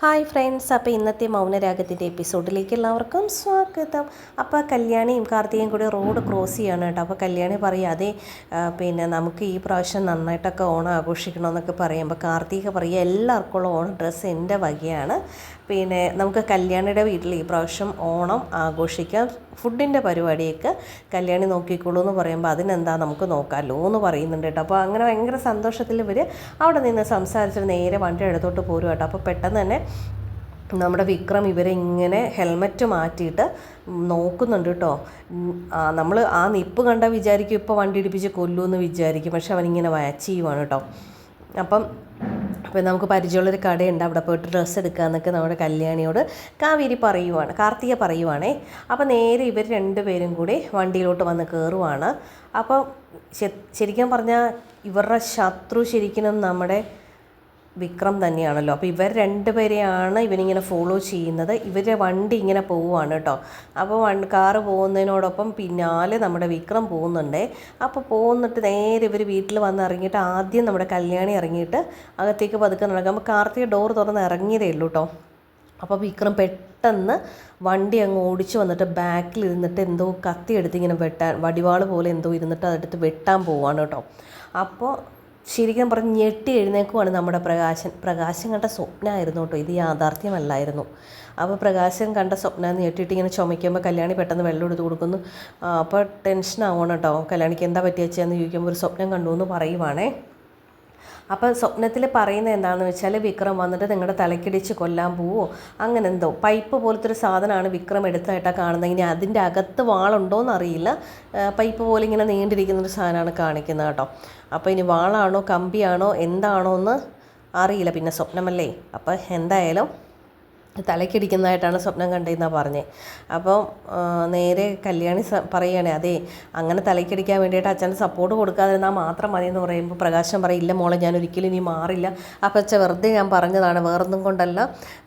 Hi friends അപ്പോൾ ഇന്നത്തെ മൗനരാഗത്തിന്റെ എപ്പിസോഡിലേക്ക് എല്ലാവർക്കും സ്വാഗതം. അപ്പോൾ കല്യാണിയും കാർത്തികയും കൂടി റോഡ് ക്രോസ് ചെയ്യാണ് കേട്ടോ. അപ്പോൾ കല്യാണി പറയും അതെ പിന്നെ നമുക്ക് ഈ പ്രാവശ്യം നന്നായിട്ടൊക്കെ ഓണം ആഘോഷിക്കണമെന്നൊക്കെ പറയുമ്പോൾ കാർത്തിക പറയുക എല്ലാവർക്കുള്ള ഓണം ഡ്രസ്സ് എന്റെ വകയാണ്. പിന്നെ നമുക്ക് കല്യാണിയുടെ വീട്ടിൽ ഈ പ്രാവശ്യം ഓണം ആഘോഷിക്കാം. ഫുഡിന്റെ പരിപാടിയൊക്കെ കല്യാണി നോക്കിക്കോളൂ എന്ന് പറയുമ്പോൾ അതിനെന്താ നമുക്ക് നോക്കാമല്ലോ എന്ന് പറയുന്നുണ്ട് കേട്ടോ. അപ്പോൾ അങ്ങനെ ഭയങ്കര സന്തോഷത്തിൽ ഇവർ അവിടെ നിന്ന് സംസാരിച്ചിട്ട് നേരെ വണ്ടി എടുത്തോട്ട് പോരും കേട്ടോ. അപ്പോൾ പെട്ടെന്ന് തന്നെ നമ്മുടെ വിക്രം ഇവരെ ഇങ്ങനെ ഹെൽമറ്റ് മാറ്റിയിട്ട് നോക്കുന്നുണ്ട് കേട്ടോ. നമ്മൾ ആ നിപ്പ് കണ്ട വിചാരിക്കും ഇപ്പോൾ വണ്ടി ഇടിപ്പിച്ച് എന്ന് വിചാരിക്കും. പക്ഷെ അവനിങ്ങനെ ചെയ്യുവാണ് കേട്ടോ. അപ്പം അപ്പോൾ നമുക്ക് പരിചയമുള്ളൊരു കടയുണ്ട്. അവിടെ പോയിട്ട് ഡ്രസ്സ് എടുക്കാമെന്നൊക്കെ നമ്മുടെ കല്യാണിയോട് കാവേരി പറയുവാണ് കാർത്തിക പറയുവാണേ. അപ്പോൾ നേരെ ഇവർ രണ്ടുപേരും കൂടി വണ്ടിയിലോട്ട് വന്ന് കയറുവാണ് അപ്പോൾ ശരിക്കും പറഞ്ഞാൽ ഇവരുടെ ശത്രു ശരിക്കും നമ്മുടെ വിക്രം തന്നെയാണല്ലോ. അപ്പോൾ ഇവർ രണ്ടുപേരെയാണ് ഇവനിങ്ങനെ ഫോളോ ചെയ്യുന്നത്. ഇവരുടെ വണ്ടി ഇങ്ങനെ പോവുകയാണ് കേട്ടോ. അപ്പോൾ വൺ കാറ് പോകുന്നതിനോടൊപ്പം പിന്നാലെ നമ്മുടെ വിക്രം പോകുന്നുണ്ട്. അപ്പോൾ പോകുന്നിട്ട് നേരെ ഇവർ വീട്ടിൽ വന്ന് ഇറങ്ങിയിട്ട് ആദ്യം നമ്മുടെ കല്യാണി ഇറങ്ങിയിട്ട് അകത്തേക്ക് പതുക്കെ നടക്കുക അപ്പോൾ കാർത്തിക ഡോർ തുറന്ന് ഇറങ്ങിയതേ ഉള്ളൂ കേട്ടോ. അപ്പോൾ വിക്രം പെട്ടെന്ന് വണ്ടി അങ്ങ് ഓടിച്ചു വന്നിട്ട് ബാക്കിൽ ഇരുന്നിട്ട് എന്തോ കത്തി എടുത്ത് ഇങ്ങനെ വെട്ടാൻ വടിവാൾ പോലെ എന്തോ ഇരുന്നിട്ട് അതെടുത്ത് വെട്ടാൻ പോവാണ് കേട്ടോ. അപ്പോൾ ശരിക്കും പറഞ്ഞ് ഞെട്ടി എഴുന്നേക്കുവാണ് നമ്മുടെ പ്രകാശൻ. പ്രകാശൻ കണ്ട സ്വപ്നമായിരുന്നു കേട്ടോ. ഇത് യാഥാർത്ഥ്യമല്ലായിരുന്നു. അപ്പോൾ പ്രകാശൻ കണ്ട സ്വപ്നം ഞെട്ടിയിട്ട് ഇങ്ങനെ ചുമയ്ക്കുമ്പോൾ കല്യാണി പെട്ടെന്ന് വെള്ളം എടുത്ത് കൊടുക്കുന്നു. അപ്പോൾ ടെൻഷൻ ആവണം കേട്ടോ. കല്യാണിക്ക് എന്താ പറ്റിയെന്ന് ചോദിക്കുമ്പോൾ ഒരു സ്വപ്നം കണ്ടു എന്ന് പറയുവാണേ. അപ്പോൾ സ്വപ്നത്തിൽ പറയുന്നത് എന്താണെന്ന് വെച്ചാൽ വിക്രം വന്നിട്ട് നിങ്ങളുടെ തലക്കിടിച്ച് കൊല്ലാൻ പോവോ? അങ്ങനെ എന്തോ. പൈപ്പ് പോലത്തെ ഒരു സാധനമാണ് വിക്രം എടുത്തായിട്ടാണ് കാണുന്നത്. ഇനി അതിന്റെ അകത്ത് വാളുണ്ടോയെന്ന് അറിയില്ല. പൈപ്പ് പോലെ ഇങ്ങനെ നീണ്ടിരിക്കുന്ന ഒരു സാധനമാണ് കാണിക്കുന്നത് കേട്ടോ. അപ്പോൾ ഇനി വാളാണോ കമ്പിയാണോ എന്താണോ എന്ന് അറിയില്ല. പിന്നെ സ്വപ്നമല്ലേ? അപ്പോൾ എന്തായാലും തലക്കിടിക്കുന്നതായിട്ടാണ് സ്വപ്നം കണ്ടതെന്നാണ് പറഞ്ഞത് അപ്പം നേരെ കല്യാണി സ പറയുകയാണെ അതെ അങ്ങനെ തലക്കിടിക്കാൻ വേണ്ടിയിട്ട് അച്ഛന്റെ സപ്പോർട്ട് കൊടുക്കാതിരുന്നാൽ മാത്രം മതി എന്ന് പറയുമ്പോൾ പ്രകാശം പറയും ഇല്ല മോളെ ഞാൻ ഒരിക്കലും ഇനി മാറില്ല. അപ്പം അച്ഛൻ വെറുതെ ഞാൻ പറഞ്ഞതാണ് വേറൊന്നും കൊണ്ടല്ല.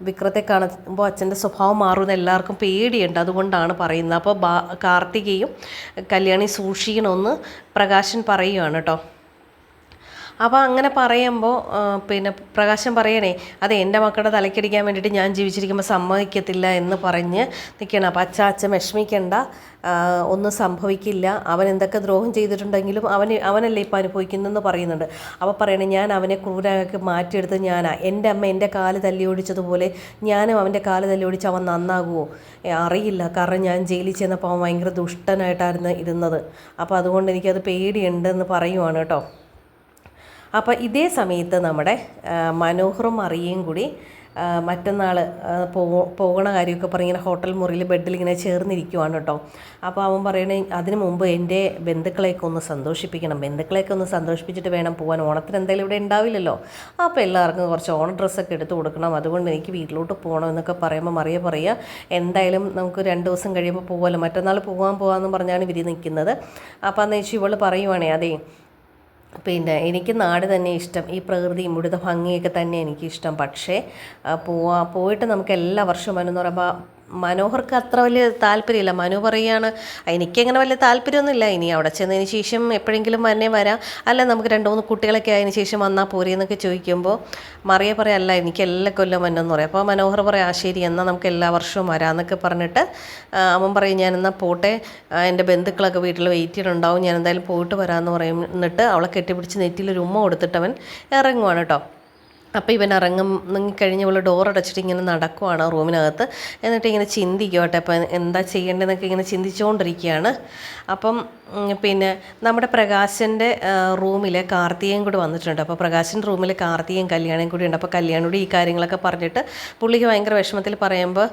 വിക്രത്തെ കാണുമ്പോൾ അച്ഛന്റെ സ്വഭാവം മാറുമെന്ന് എല്ലാവർക്കും പേടിയുണ്ട് അതുകൊണ്ടാണ് പറയുന്നത്. അപ്പോൾ കാർത്തികയും കല്യാണി സൂക്ഷിക്കണമെന്ന് പ്രകാശൻ പറയുകയാണ് കേട്ടോ. അപ്പോൾ അങ്ങനെ പറയുമ്പോൾ പിന്നെ പ്രകാശം പറയണേ അതെ എന്റെ മക്കളുടെ തലക്കടിക്കാൻ വേണ്ടിയിട്ട് ഞാൻ ജീവിച്ചിരിക്കുമ്പോൾ സമ്മതിക്കത്തില്ല എന്ന് പറഞ്ഞ് നിൽക്കണം അപ്പോൾ അച്ഛ അച്ഛൻ വിഷമിക്കണ്ട. ഒന്നും സംഭവിക്കില്ല. അവൻ എന്തൊക്കെ ദ്രോഹം ചെയ്തിട്ടുണ്ടെങ്കിലും അവന് അവനല്ലേ ഇപ്പോൾ അനുഭവിക്കുന്നതെന്ന് പറയുന്നുണ്ട്. അപ്പോൾ പറയണേ ഞാൻ അവനെ ക്രൂരാക്കി മാറ്റിയെടുത്ത് ഞാനാ. എന്റെ അമ്മ എന്റെ കാൽ തല്ലി ഓടിച്ചതുപോലെ ഞാനും അവന്റെ കാൽ തല്ലി ഓടിച്ച് അവൻ നന്നാകുമോ അറിയില്ല. കാരണം ഞാൻ ജയിലിൽ ചെന്നപ്പോൾ അവൻ ഭയങ്കര ദുഷ്ടനായിട്ടായിരുന്നു ഇരുന്നത്. അപ്പോൾ അതുകൊണ്ട് എനിക്കത് പേടിയുണ്ടെന്ന് പറയുവാണ് കേട്ടോ. അപ്പോൾ ഇതേ സമയത്ത് നമ്മുടെ മനോഹറും മറിയയും കൂടി മറ്റന്നാൾ പോ പോകണ കാര്യമൊക്കെ പറഞ്ഞ് ഇങ്ങനെ ഹോട്ടൽ മുറിയിൽ ബെഡിൽ ഇങ്ങനെ ചേർന്നിരിക്കുവാണ് കേട്ടോ. അപ്പോൾ അവൻ പറയണേ അതിന് മുമ്പ് എന്റെ ബന്ധുക്കളെയൊക്കെ ഒന്ന് സന്തോഷിപ്പിക്കണം. ബന്ധുക്കളെയൊക്കെ ഒന്ന് സന്തോഷിപ്പിച്ചിട്ട് വേണം പോകാൻ ഓണത്തിന് എന്തായാലും ഇവിടെ ഉണ്ടാവില്ലല്ലോ. അപ്പോൾ എല്ലാവർക്കും കുറച്ച് ഓണ ഡ്രസ്സൊക്കെ എടുത്ത് കൊടുക്കണം. അതുകൊണ്ട് എനിക്ക് വീട്ടിലോട്ട് പോകണം എന്നൊക്കെ പറയുമ്പോൾ മറിയ പറയുക എന്തായാലും നമുക്ക് രണ്ട് ദിവസം കഴിയുമ്പോൾ പോകാമല്ലോ മറ്റന്നാൾ പോകാൻ പോകാമെന്ന് പറഞ്ഞാണ് ഇവർ നിൽക്കുന്നത് അപ്പോൾ അന്ന് വെച്ചാൽ ഇവൾ പറയുവാണേ അതേ പിന്നെ എനിക്ക് നാട് തന്നെ ഇഷ്ടം. ഈ പ്രകൃതി ഇവിടുത്തെ ഭംഗിയൊക്കെ തന്നെ എനിക്കിഷ്ടം. പക്ഷേ പോവാ പോയിട്ട് നമുക്ക് എല്ലാ വർഷവും എന്ന് പറയുമ്പോൾ മനോഹർക്ക് അത്ര വലിയ താല്പര്യമില്ല. മനു പറയുകയാണ് എനിക്കങ്ങനെ വലിയ താല്പര്യമൊന്നുമില്ല. ഇനി അവിടെ ചെന്നതിന് ശേഷം എപ്പോഴെങ്കിലും തന്നെ വരാം. അല്ല നമുക്ക് രണ്ട് മൂന്ന് കുട്ടികളൊക്കെ ആയതിനു ശേഷം വന്നാൽ പോരെ എന്നൊക്കെ ചോദിക്കുമ്പോൾ മറിയ പറയല്ല എനിക്ക് എല്ലാ കൊല്ലം വന്നെന്ന് പറയും. അപ്പോൾ മനോഹർ പറയാം ആ ശരി എന്നാൽ നമുക്ക് എല്ലാ വർഷവും വരാമെന്നൊക്കെ പറഞ്ഞിട്ട് അമ്മ അവൻ പറയും ഞാൻ എന്നാൽ പോട്ടെ. എന്റെ ബന്ധുക്കളൊക്കെ വീട്ടിൽ വെയിറ്റ് ചെയ്തിട്ടുണ്ടാവും. ഞാൻ എന്തായാലും പോയിട്ട് വരാമെന്ന് പറയും എന്നിട്ട് അവളെ കെട്ടിപ്പിടിച്ച് നെറ്റിയിൽ ഒരു ഉമ്മ കൊടുത്തിട്ടവൻ ഇറങ്ങുവാണ് കേട്ടോ. അപ്പോൾ ഇവൻ ഇറങ്ങും കഴിഞ്ഞ് ഇവൾ ഡോർ അടച്ചിട്ട് ഇങ്ങനെ നടക്കുവാണ് റൂമിനകത്ത്. എന്നിട്ട് ഇങ്ങനെ ചിന്തിക്കോട്ടെ അപ്പം എന്താ ചെയ്യേണ്ടതെന്നൊക്കെ ഇങ്ങനെ ചിന്തിച്ചുകൊണ്ടിരിക്കുകയാണ് അപ്പം പിന്നെ നമ്മുടെ പ്രകാശന്റെ റൂമിൽ കാർത്തികയും കൂടി വന്നിട്ടുണ്ട്. അപ്പോൾ പ്രകാശന്റെ റൂമിൽ കാർത്തികയും കല്യാണം കൂടി ഉണ്ട്. അപ്പോൾ കല്യാണോട് ഈ കാര്യങ്ങളൊക്കെ പറഞ്ഞിട്ട് പുള്ളിക്ക് ഭയങ്കര വിഷമത്തിൽ പറയുമ്പോൾ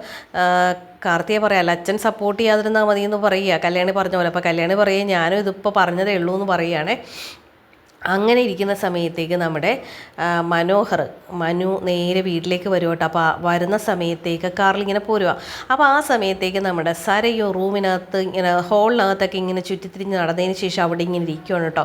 കാർത്തിക പറയാമല്ല അച്ഛൻ സപ്പോർട്ട് ചെയ്യാതിരുന്നാൽ മതി എന്ന് പറയുക. കല്യാണി പറഞ്ഞ പോലെ. അപ്പോൾ കല്യാണി പറയുക ഞാനും ഇതിപ്പോൾ പറഞ്ഞതേ ഉള്ളൂ എന്ന് പറയുകയാണേ. അങ്ങനെ ഇരിക്കുന്ന സമയത്തേക്ക് നമ്മുടെ മനോഹർ മനു നേരെ വീട്ടിലേക്ക് വരും കേട്ടോ അപ്പോൾ വരുന്ന സമയത്തേക്ക് കാറിൽ ഇങ്ങനെ പോരുക അപ്പോൾ ആ സമയത്തേക്ക് നമ്മുടെ സരയോ റൂമിനകത്ത് ഇങ്ങനെ ഹോളിനകത്തൊക്കെ ഇങ്ങനെ ചുറ്റിത്തിരിഞ്ഞ് നടന്നതിന് ശേഷം അവിടെ ഇങ്ങനെ ഇരിക്കുകയാണ് കേട്ടോ.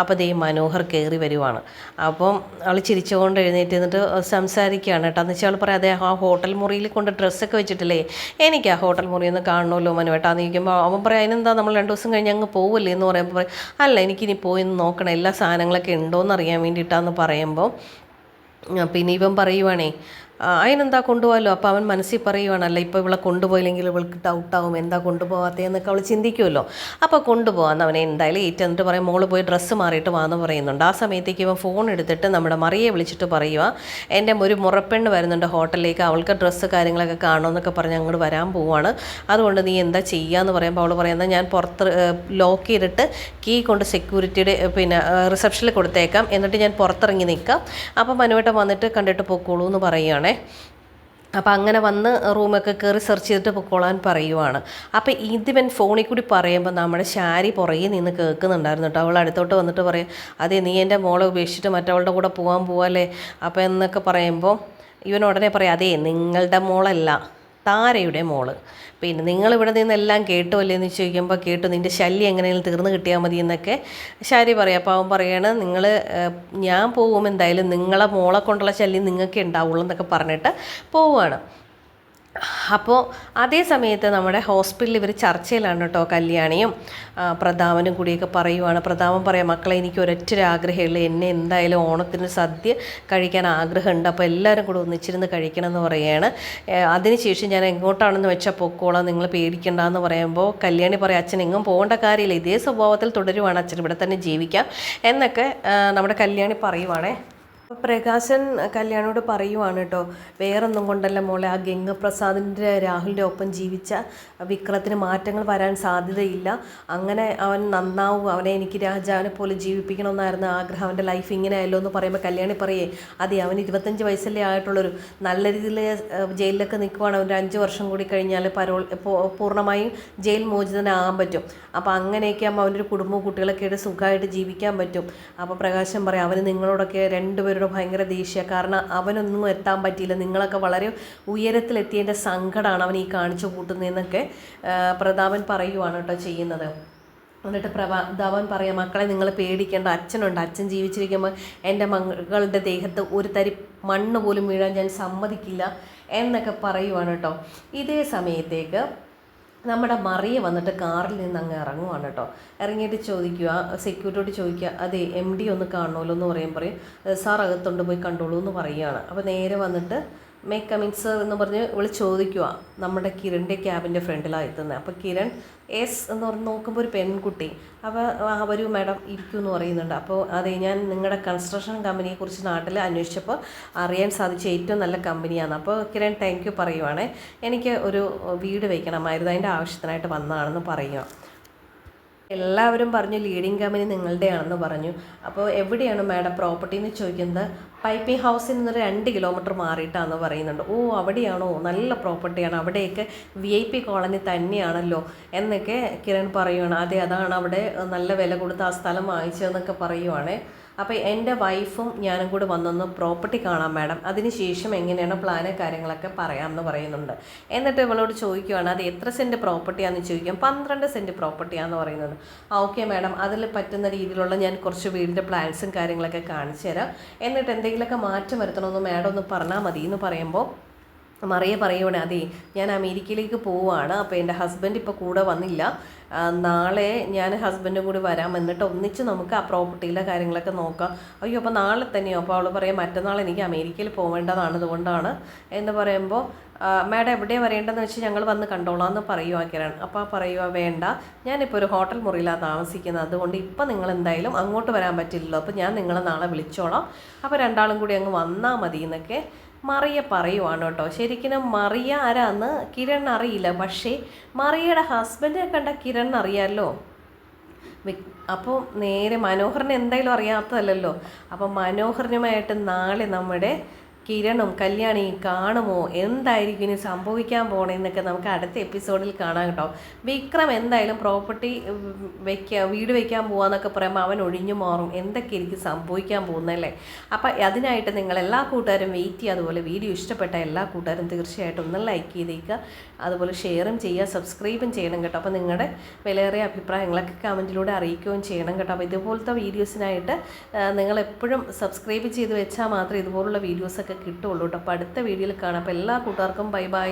അപ്പോൾ ദേ മനോഹർ കയറി വരുവാണ്. അപ്പം അവൾ ചിരിച്ചുകൊണ്ട് എഴുന്നേറ്റ് എന്നിട്ട് സംസാരിക്കുകയാണ് കേട്ടോ. എന്ന് വെച്ചാൽ പറയാം അതെ ആ ഹോട്ടൽ മുറിയിൽ കൊണ്ട് ഡ്രസ്സൊക്കെ വെച്ചിട്ടില്ലേ? എനിക്ക് ആ ഹോട്ടൽ മുറി ഒന്ന് കാണണമല്ലോ മനു കേട്ടോ എന്ന് ചോദിക്കുമ്പോൾ അവൻ പറയാം അതിനെന്താ നമ്മൾ രണ്ട് ദിവസം കഴിഞ്ഞ് അങ്ങ് പോവല്ലേ? എന്ന് പറയുമ്പോൾ പറയും അല്ല എനിക്കിനി പോയി നോക്കണം. എല്ലാ സാധനങ്ങളൊക്കെ ഉണ്ടോയെന്ന് അറിയാൻ വേണ്ടിയിട്ടാന്ന് പറയുമ്പോൾ പിന്നെ ഇവൻ പറയുവാണേ അതിനെന്താ കൊണ്ടുപോകാമല്ലോ അപ്പോൾ അവൻ മനസ്സിൽ പറയുവാണല്ല ഇപ്പോൾ ഇവളെ കൊണ്ടുപോയില്ലെങ്കിൽ ഇവൾക്ക് ഡൗട്ടാവും എന്താ കൊണ്ടുപോകാത്തതെന്നൊക്കെ അവൾ ചിന്തിക്കുമല്ലോ അപ്പോൾ കൊണ്ടുപോകാമെന്ന് അവനെ എന്തായാലും ഏറ്റവും എന്നിട്ട് പറയും മോൾ പോയി ഡ്രസ്സ് മാറിയിട്ട് വാന്ന് പറയുന്നുണ്ട്. ആ സമയത്തേക്ക് ഇവൻ ഫോൺ എടുത്തിട്ട് നമ്മുടെ മറിയെ വിളിച്ചിട്ട് പറയുക എന്റെ ഒരു മുറപ്പെണ്ണ് വരുന്നുണ്ട് ഹോട്ടലിലേക്ക് അവൾക്ക് ഡ്രസ്സ് കാര്യങ്ങളൊക്കെ കാണുമെന്നൊക്കെ പറഞ്ഞ് അങ്ങോട്ട് വരാൻ പോവാണ്. അതുകൊണ്ട് നീ എന്താ ചെയ്യാന്ന് പറയുമ്പോൾ അവൾ പറയുന്നത് ഞാൻ പുറത്ത് ലോക്ക് ചെയ്തിട്ട് കീ കൊണ്ട് സെക്യൂരിറ്റിയുടെ പിന്നെ റിസപ്ഷനിൽ കൊടുത്തേക്കാം. എന്നിട്ട് ഞാൻ പുറത്തിറങ്ങി നിൽക്കാം. അപ്പം മനുവേട്ടം വന്നിട്ട് കണ്ടിട്ട് പോയിക്കോളൂ എന്ന് പറയുകയാണേ അപ്പോൾ അങ്ങനെ വന്ന് റൂമൊക്കെ കയറി സെർച്ച് ചെയ്തിട്ട് പൊക്കോളാൻ പറയുവാണ്. അപ്പോൾ ഇതിവൻ ഫോണിൽ കൂടി പറയുമ്പോൾ നമ്മുടെ ശാരി പുറകെ നിന്ന് കേൾക്കുന്നുണ്ടായിരുന്നു കേട്ടോ. അവൾ അടുത്തോട്ട് വന്നിട്ട് പറയും അതെ നീ എന്റെ മോളെ ഉപേക്ഷിച്ചിട്ട് മറ്റവളുടെ കൂടെ പോകാൻ പോവല്ലേ? അപ്പോൾ എന്നൊക്കെ പറയുമ്പോൾ ഇവൻ ഉടനെ പറയും അതെ നിങ്ങളുടെ മോളല്ല. താരയുടെ മോൾ. പിന്നെ നിങ്ങളിവിടെ നിന്നെല്ലാം കേട്ടോ അല്ലേ എന്ന് ചോദിക്കുമ്പോൾ കേട്ടു നിന്റെ ശല്യം എങ്ങനെയെങ്കിലും തീർന്നു കിട്ടിയാൽ മതി എന്നൊക്കെ ശാരി പറയാം. അപ്പോൾ അവൻ പറയാണ് നിങ്ങൾ ഞാൻ പോകും എന്തായാലും നിങ്ങളെ മോളെ കൊണ്ടുള്ള ശല്യം നിങ്ങൾക്ക് ഉണ്ടാവുള്ളൂ എന്നൊക്കെ പറഞ്ഞിട്ട് പോവുകയാണ് അപ്പോൾ അതേ സമയത്ത് നമ്മുടെ ഹോസ്പിറ്റലിൽ ഇവർ ചർച്ചയിലാണ് കേട്ടോ കല്യാണിയും പ്രതാപനും കൂടിയൊക്കെ പറയുവാണ്. പ്രതാപൻ പറയാം മക്കളെ എനിക്ക് ഒരൊറ്റൊരു ആഗ്രഹമുള്ളൂ എന്നെ എന്തായാലും ഓണത്തിന് സദ്യ കഴിക്കാൻ ആഗ്രഹമുണ്ട്. അപ്പോൾ എല്ലാവരും കൂടെ ഒന്നിച്ചിരുന്ന് കഴിക്കണം എന്ന് പറയുകയാണ് അതിനുശേഷം ഞാൻ എങ്ങോട്ടാണെന്ന് വെച്ചാൽ പൊക്കോളാം. നിങ്ങൾ പേടിക്കണ്ട എന്ന് പറയുമ്പോൾ കല്യാണി പറയാം അച്ഛൻ എങ്ങും പോകേണ്ട കാര്യമില്ല. ഇതേ സ്വഭാവത്തിൽ തുടരുവാണ്. അച്ഛൻ ഇവിടെ തന്നെ ജീവിക്കാം. എന്നൊക്കെ നമ്മുടെ കല്യാണി പറയുവാണേ. പ്രകാശൻ കല്യാണോട് പറയുവാണ് കേട്ടോ വേറൊന്നും കൊണ്ടല്ല മോളെ ആ ഗംഗപ്രസാദിന്റെ രാഹുലിന്റെ ഒപ്പം ജീവിച്ച വിക്രത്തിന് മാറ്റങ്ങൾ വരാൻ സാധ്യതയില്ല. അങ്ങനെ അവൻ നന്നാവും അവനെ എനിക്ക് രാജാവിനെ പോലെ ജീവിപ്പിക്കണമെന്നായിരുന്നു ആഗ്രഹം. അവന്റെ ലൈഫ് ഇങ്ങനെ ആയല്ലോ എന്ന് പറയുമ്പോൾ കല്യാണി പറയേ അതെ അവൻ ഇരുപത്തഞ്ച് വയസ്സല്ലേ ആയിട്ടുള്ളൊരു നല്ല രീതിയിൽ ജയിലിലൊക്കെ നിൽക്കുവാണ് അവന്റെ അഞ്ച് വർഷം കൂടി കഴിഞ്ഞാൽ പരോൾ പൂർണമായും ജയിൽ മോചിതനാകാൻ പറ്റും. അപ്പോൾ അങ്ങനെയൊക്കെ ആകുമ്പോൾ അവന്റെ ഒരു കുടുംബവും കുട്ടികളൊക്കെ ആയിട്ട് സുഖമായിട്ട് ജീവിക്കാൻ പറ്റും. അപ്പോൾ പ്രകാശം പറയാം അവന് നിങ്ങളോടൊക്കെ രണ്ടുപേരോട് ഭയങ്കര ദേഷ്യ. കാരണം അവനൊന്നും എത്താൻ പറ്റിയില്ല. നിങ്ങളൊക്കെ വളരെ ഉയരത്തിലെത്തിയതിന്റെ സങ്കടമാണ് അവൻ ഈ കാണിച്ചു കൂട്ടുന്നതെന്നൊക്കെ പ്രതാപൻ പറയുവാണ് കേട്ടോ ചെയ്യുന്നത്. എന്നിട്ട് പ്രഭാതാവൻ പറയാം മക്കളെ നിങ്ങൾ പേടിക്കേണ്ട. അച്ഛനുണ്ട്. അച്ഛൻ ജീവിച്ചിരിക്കുമ്പോൾ എന്റെ മകളുടെ ദേഹത്ത് ഒരു തരി മണ്ണ് പോലും വീഴാൻ ഞാൻ സമ്മതിക്കില്ല എന്നൊക്കെ പറയുവാണ് കേട്ടോ. ഇതേ സമയത്തേക്ക് നമ്മുടെ മറിയ വന്നിട്ട് കാറിൽ നിന്ന് അങ്ങ് ഇറങ്ങുവാണ് കേട്ടോ. ഇറങ്ങിയിട്ട് ചോദിക്കുക സെക്യൂരിറ്റിയോട് ചോദിക്കുക അതെ എം ഡി ഒന്ന് കാണണമല്ലോ എന്ന് പറയും പറയും സാർ അകത്തുണ്ട് പോയി കണ്ടോളൂ എന്ന് പറയുകയാണ് അപ്പോൾ നേരെ വന്നിട്ട് മേ കമിങ് സർ എന്ന് പറഞ്ഞ് ഇവൾ ചോദിക്കുക നമ്മുടെ കിരണിന്റെ ക്യാബിന്റെ ഫ്രണ്ടിലാണ് എത്തുന്നത് അപ്പോൾ കിരൺ എസ് എന്ന് പറഞ്ഞ് നോക്കുമ്പോൾ ഒരു പെൺകുട്ടി അപ്പോൾ അവർ മാഡം ഇരിക്കൂ എന്ന് പറയുന്നുണ്ട്. അപ്പോൾ അതെ ഞാൻ നിങ്ങളുടെ കൺസ്ട്രക്ഷൻ കമ്പനിയെക്കുറിച്ച് നാട്ടിൽ അന്വേഷിച്ചപ്പോൾ അറിയാൻ സാധിച്ച ഏറ്റവും നല്ല കമ്പനിയാണ്. അപ്പോൾ കിരൺ താങ്ക് യു പറയുവാണേ. എനിക്ക് ഒരു വീട് വയ്ക്കണമായിരുന്നു അതിന്റെ ആവശ്യത്തിനായിട്ട് വന്നതാണെന്ന് പറയുക എല്ലാവരും പറഞ്ഞു ലീഡിങ് കമ്പനി നിങ്ങളുടെയാണെന്ന് പറഞ്ഞു. അപ്പോൾ എവിടെയാണ് മാഡം പ്രോപ്പർട്ടി എന്ന് ചോദിക്കുന്നത്? പൈപ്പിംഗ് ഹൗസിൽ നിന്ന് രണ്ട് കിലോമീറ്റർ മാറിയിട്ടാണെന്ന് പറയുന്നുണ്ട്. ഓ അവിടെയാണോ? നല്ല പ്രോപ്പർട്ടിയാണ് അവിടെയൊക്കെ വി ഐ പി കോളനി തന്നെയാണല്ലോ എന്നൊക്കെ കിരൺ പറയുവാണ്. അതെ അതാണ് അവിടെ നല്ല വില കൊടുത്ത് ആ സ്ഥലം വാങ്ങിച്ചതെന്നൊക്കെ പറയുവാണേ. അപ്പോൾ എന്റെ വൈഫും ഞാനും കൂടെ വന്നൊന്ന് പ്രോപ്പർട്ടി കാണാം മാഡം. അതിനുശേഷം എങ്ങനെയാണ് പ്ലാന് കാര്യങ്ങളൊക്കെ പറയാമെന്ന് പറയുന്നുണ്ട്. എന്നിട്ട് ഇവളോട് ചോദിക്കുവാണ് അത് എത്ര സെന്റ് പ്രോപ്പർട്ടിയാണെന്ന് ചോദിക്കാം പന്ത്രണ്ട് സെന്റ് പ്രോപ്പർട്ടിയാണെന്ന് പറയുന്നത്. ആ ഓക്കെ മാഡം. അതിൽ പറ്റുന്ന രീതിയിലുള്ള ഞാൻ കുറച്ച് വീടിന്റെ പ്ലാൻസും കാര്യങ്ങളൊക്കെ കാണിച്ചു തരാം. എന്നിട്ട് എന്തെങ്കിലുമൊക്കെ മാറ്റം വരുത്തണമെന്ന് മാഡം ഒന്ന് പറഞ്ഞാൽ മതി എന്ന് പറയുമ്പോൾ മറിയ പറയുവാണ് അതെ ഞാൻ അമേരിക്കയിലേക്ക് പോവുകയാണ് അപ്പോൾ എന്റെ ഹസ്ബൻഡ് ഇപ്പോൾ കൂടെ വന്നില്ല. നാളെ ഞാൻ ഹസ്ബൻഡും കൂടി വരാം. എന്നിട്ട് ഒന്നിച്ച് നമുക്ക് ആ പ്രോപ്പർട്ടിയിലെ കാര്യങ്ങളൊക്കെ നോക്കാം. അയ്യോ അപ്പോൾ നാളെ തന്നെയോ? അപ്പോൾ അവൾ പറയാം മറ്റന്നാൾ എനിക്ക് അമേരിക്കയിൽ പോവേണ്ടതാണ് അതുകൊണ്ടാണ്. എന്ന് പറയുമ്പോൾ മാഡം എവിടെയാണ് വരേണ്ടതെന്ന് വെച്ചാൽ ഞങ്ങൾ വന്ന് കണ്ടോളാം എന്ന് പറയുക കിരൺ അപ്പോൾ പറയുക വേണ്ട ഞാനിപ്പോൾ ഒരു ഹോട്ടൽ മുറിയിലാണ് താമസിക്കുന്നത്. അതുകൊണ്ട് ഇപ്പം നിങ്ങൾ എന്തായാലും അങ്ങോട്ട് വരാൻ പറ്റില്ലല്ലോ. അപ്പോൾ ഞാൻ നിങ്ങളെ നാളെ വിളിച്ചോളാം. അപ്പോൾ രണ്ടാളും കൂടി അങ്ങ് വന്നാൽ മതി എന്നൊക്കെ മറിയ പറയുവാണ് കേട്ടോ. ശരിക്കും മറിയ ആരാന്ന് കിരൺ അറിയില്ല. പക്ഷേ മറിയയുടെ ഹസ്ബൻഡിനെ കണ്ട കിരൺ അറിയാമല്ലോ അപ്പോൾ നേരെ മനോഹറിനെ എന്തായാലും അറിയാത്തതല്ലല്ലോ. അപ്പോൾ മനോഹരനുമായിട്ട് നാളെ നമ്മുടെ കിരണും കല്യാണിയും കാണുമോ? എന്തായിരിക്കും ഇനി സംഭവിക്കാൻ പോണെന്നൊക്കെ നമുക്ക് അടുത്ത എപ്പിസോഡിൽ കാണാം കേട്ടോ. വിക്രം എന്തായാലും പ്രോപ്പർട്ടി വെക്കുക വീട് വെക്കാൻ പോവാന്നൊക്കെ പറയുമ്പോൾ അവൻ ഒഴിഞ്ഞു മാറും. എന്തൊക്കെ എനിക്ക് സംഭവിക്കാൻ പോകുന്നല്ലേ അപ്പം അതിനായിട്ട് നിങ്ങൾ എല്ലാ കൂട്ടുകാരും വെയിറ്റ് ചെയ്യുക. അതുപോലെ വീഡിയോ ഇഷ്ടപ്പെട്ട എല്ലാ കൂട്ടുകാരും തീർച്ചയായിട്ടും ഒന്ന് ലൈക്ക് ചെയ്തേക്കുക. അതുപോലെ ഷെയറും ചെയ്യുക സബ്സ്ക്രൈബും ചെയ്യണം കേട്ടോ. അപ്പോൾ നിങ്ങളുടെ വിലയേറിയ അഭിപ്രായങ്ങളൊക്കെ കമന്റിലൂടെ അറിയിക്കുകയും ചെയ്യണം കേട്ടോ. അപ്പോൾ ഇതുപോലത്തെ വീഡിയോസിനായിട്ട് നിങ്ങൾ എപ്പോഴും സബ്സ്ക്രൈബ് ചെയ്ത് വെച്ചാൽ മാത്രമേ ഇതുപോലുള്ള വീഡിയോസൊക്കെ കിട്ടുള്ളൂ കേട്ടോ. അപ്പോൾ അടുത്ത വീഡിയോയിൽ കാണാം. അപ്പോൾ എല്ലാ കൂട്ടുകാർക്കും ബൈ ബൈ.